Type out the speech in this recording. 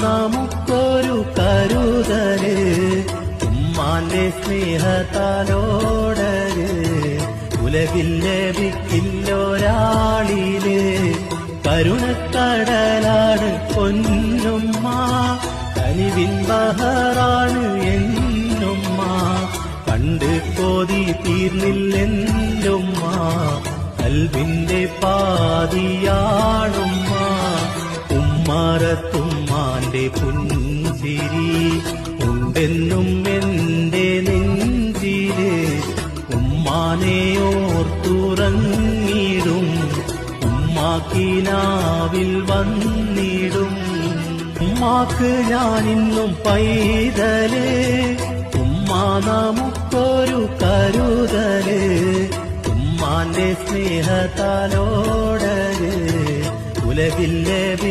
നമുക്കൊരു കരുതൽ ഉമ്മാന്റെ സ്നേഹത്താലോടര് ഉലവിൽ ലഭിക്കില്ലൊരാളിൽ കരുണക്കടലാണ് പൊന്നുമ്മ കനിവിൻ ബഹറാണ് എന്നുമ്മ കണ്ട് കോതി തീർന്നില്ലെന്നുമ്മ കൽവിന്റെ പാതിയാണുമ്മ ഉമ്മാറത്തുമ്മാന്റെ ഉമ്മാനെ ഓർത്തുറങ്ങിടും ഉമ്മാക്കിനാവിൽ വന്നിടും. ഉമ്മാക്ക് ഞാനിന്നും പൈതൽ ഉമ്മ നമുക്കൊരു കരുതൽ ഉമ്മാന്റെ സ്നേഹത്താലോടര് കുലവില്ലേ ലഭി